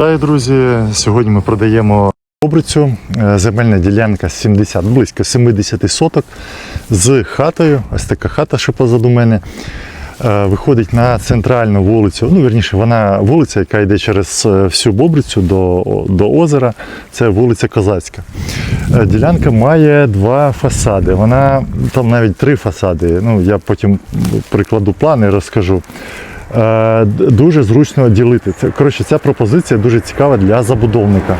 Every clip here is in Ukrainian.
Вітаю, друзі! Сьогодні ми продаємо обрицю. Е, Земельна ділянка 70, близько 70 соток з хатою. Ось така хата, що позаду мене. Е, Виходить на центральну вулицю. Ну, вірніше, вона вулиця, яка йде через е, всю Бобрицю до, до озера. Це вулиця Козацька. Ділянка має два фасади. Вона там навіть три фасади. Ну, я потім прикладу плани і розкажу. Е, Дуже зручно ділити. Це коротше, ця пропозиція дуже цікава для забудовника.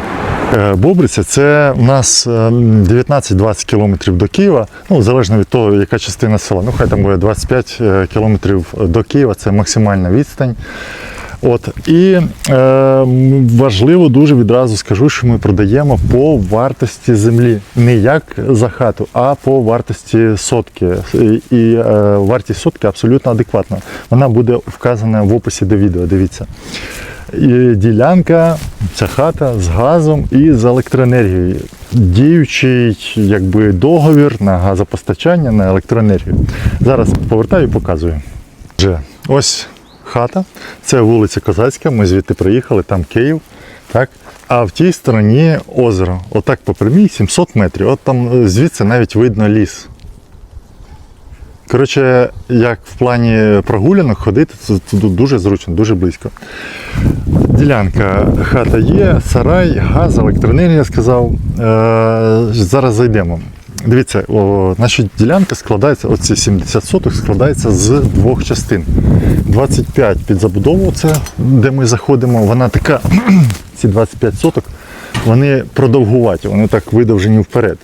Е, Бобриця це у нас е, 19-20 кілометрів до Києва, ну залежно від того, яка частина села. Ну хай там буде 25 е, кілометрів до Києва, це максимальна відстань. От і е, важливо дуже відразу скажу, що ми продаємо по вартості землі, не як за хату, а по вартості сотки. І, е, вартість сотки абсолютно адекватна. Вона буде вказана в описі до відео. Дивіться. І ділянка, ця хата з газом і з електроенергією. Діючий якби, договір на газопостачання на електроенергію. Зараз повертаю і показую. Ось хата, це вулиця Козацька, ми звідти приїхали, там Київ. Так? А в тій стороні озеро. Отак по прямій 700 метрів. От там е, звідси навіть видно ліс. Коротше, як в плані прогулянок ходити, тут дуже зручно, дуже близько. Ділянка, хата є, сарай, газ, електроенергія сказав. Е, зараз зайдемо. Дивіться, о, наша ділянка складається, оці 70 соток складається з двох частин. 25 під забудову, це де ми заходимо, вона така, ці 25 соток, вони продовгуваті, вони так видовжені вперед.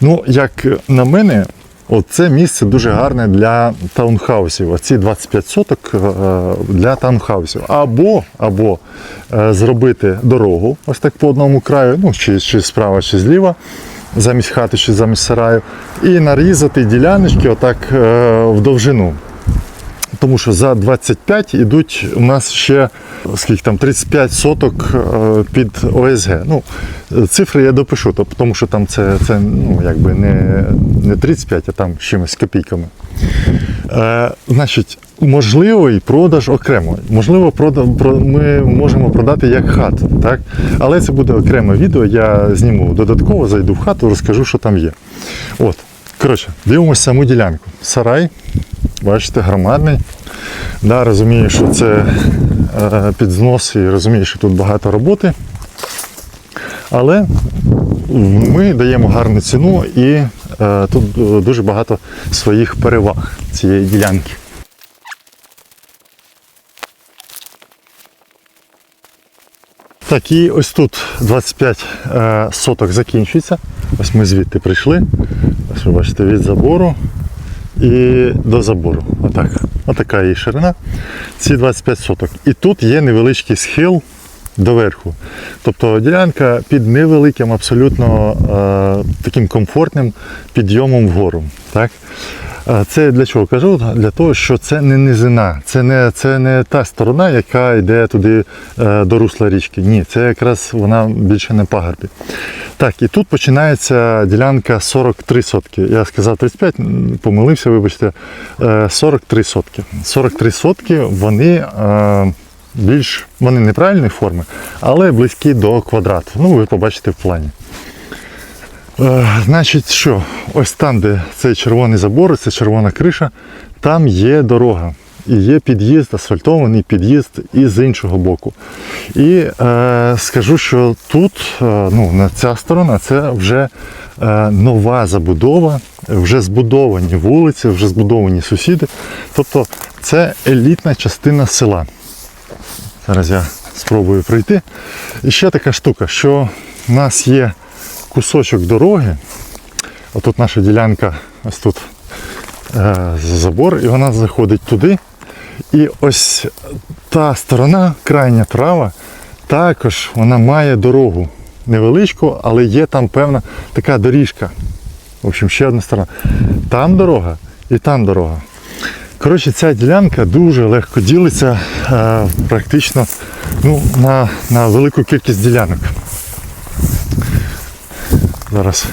Ну, як на мене, Оце місце дуже гарне для таунхаусів. Оці 25 соток е, для таунхаусів. Або, або е, зробити дорогу, ось так по одному краю, ну чи, чи справа, чи зліва, замість хати, чи замість сараю, і нарізати діляночки отак е, в довжину. Тому що за 25 ідуть у нас ще скільки там 35 соток е, під ОСГ. Ну, цифри я допишу, тому що там це, це ну, якби не, не 35, а там чимось копійками. Е, значить, можливий продаж окремо. Можливо, ми можемо продати як хату, так? але це буде окреме відео. Я зніму додатково, зайду в хату, розкажу, що там є. От. Коротше, дивимося саму ділянку. Сарай, бачите, громадний. Да, розумію, що це е, під знос і розумію, що тут багато роботи. Але ми даємо гарну ціну і е, тут е, дуже багато своїх переваг цієї ділянки. Так, і ось тут 25 е, соток закінчується. Ось ми звідти прийшли. Ось ви бачите від забору і до забору. Отак. Отака її ширина. Ці 25 соток. І тут є невеличкий схил доверху. Тобто ділянка під невеликим, абсолютно е, таким комфортним підйомом вгору. Так? Е, Це для чого кажу? Для того, що це не низина, це не, це не та сторона, яка йде туди е, до русла річки. Ні, це якраз вона більше не пагорбі. Так, і тут починається ділянка 43 сотки. Я сказав 35, помилився, вибачте, Е, 43 сотки. 43 сотки, вони е, більш вони неправильної форми, але близькі до квадрату. Ну, ви побачите в плані. Е, Значить, що? Ось там, де цей червоний забор, це червона криша, там є дорога. І є під'їзд, асфальтований під'їзд і з іншого боку. І е, скажу, що тут, е, ну, на ця сторона, це вже е, нова забудова, вже збудовані вулиці, вже збудовані сусіди. Тобто це елітна частина села. Зараз я спробую пройти. І ще така штука, що в нас є кусочок дороги. Отут наша ділянка, ось тут е, забор, і вона заходить туди. І ось та сторона, крайня права, також вона має дорогу. Невеличку, але є там певна така доріжка. В общем, ще одна сторона. Там дорога і там дорога. Коротше, ця ділянка дуже легко ділиться е, практично ну, на, на велику кількість ділянок. Зараз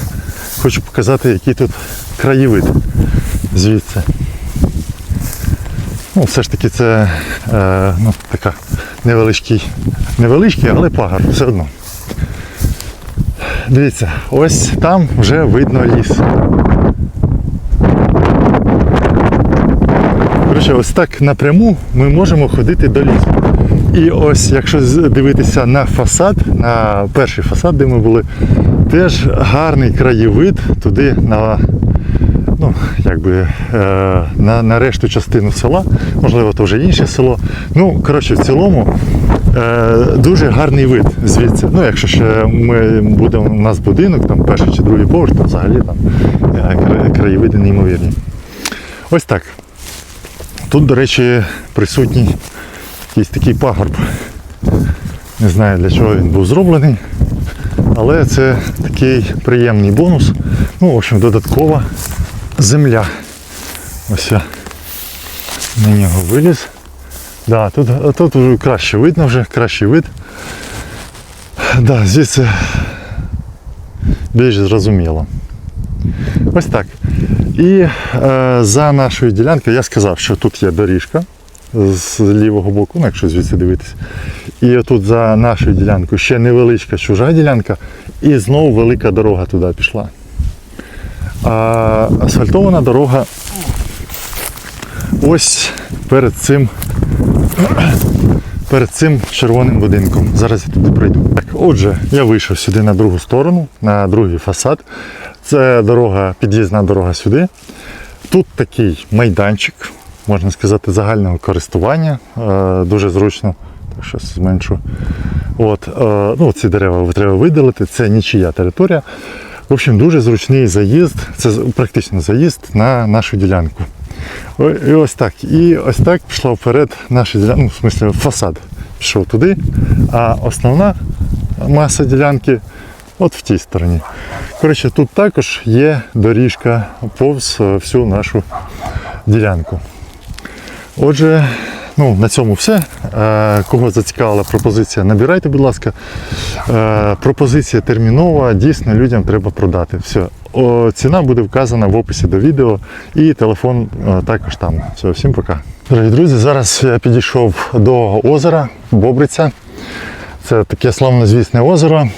хочу показати, який тут краєвид звідси. Ну, все ж таки це е, ну, така невеличкий, невеличкий, але пагорб все одно. Дивіться, ось там вже видно ліс. Коротше, ось так напряму ми можемо ходити до лісу. І ось, якщо дивитися на фасад, на перший фасад, де ми були, теж гарний краєвид туди на, ну, якби, е, на, на решту частину села, можливо, то вже інше село. Ну, коротше, в цілому е, дуже гарний вид звідси. Ну, якщо ще ми буде у нас будинок, там перший чи другий поверх, то взагалі там е, краєвиди неймовірні. Ось так. Тут, до речі, присутній якийсь такий пагорб. Не знаю для чого він був зроблений, але це такий приємний бонус. Ну, в общем, додаткова земля. Ось я на нього виліз. Да, тут, тут вже краще видно вже, кращий вид. Да, звідси більш зрозуміло. Ось так. І е, за нашою ділянкою я сказав, що тут є доріжка з лівого боку, ну якщо звідси дивитися. І отут за нашою ділянкою ще невеличка чужа ділянка, і знову велика дорога туди пішла. А асфальтована дорога ось перед цим перед цим червоним будинком. Зараз я туди пройду. Так, отже, я вийшов сюди на другу сторону, на другий фасад. Це дорога, під'їзна дорога сюди. Тут такий майданчик, можна сказати, загального користування. Е, дуже зручно. Так, щось зменшу. От, е, ну, ці дерева треба видалити, це нічия територія. В общем, дуже зручний заїзд, це практично заїзд на нашу ділянку. І ось так. І ось так пішла вперед наша ділянка, ну, в смислі, фасад пішов туди, а основна маса ділянки от в тій стороні. Коротше, тут також є доріжка повз е, всю нашу ділянку. Отже, ну, на цьому все. Е, Кого зацікавила пропозиція, набирайте, будь ласка. Е, Пропозиція термінова, дійсно людям треба продати. Все. Ціна буде вказана в описі до відео і телефон е, також там. Все, всім пока. Дорогі друзі, зараз я підійшов до озера Бобриця. Це таке славнозвісне озеро.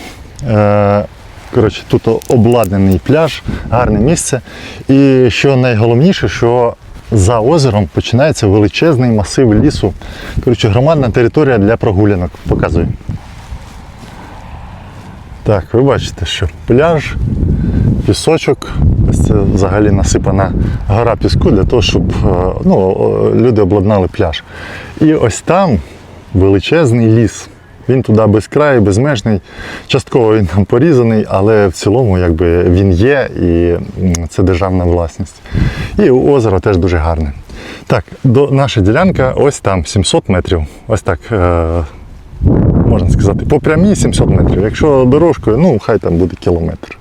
Е, Коротше, тут обладнаний пляж, гарне місце. І що найголовніше, що за озером починається величезний масив лісу. Коротше, громадна територія для прогулянок. Показую. Так, ви бачите, що пляж, пісочок. Ось це взагалі насипана гора піску для того, щоб е, ну, люди обладнали пляж. І ось там величезний ліс. Він туди без краю, безмежний. Частково він там порізаний, але в цілому якби, він є і це державна власність. І озеро теж дуже гарне. Так, до, наша ділянка ось там 700 метрів. Ось так. Е, можна сказати, по прямій 700 метрів. Якщо дорожкою, ну хай там буде кілометр.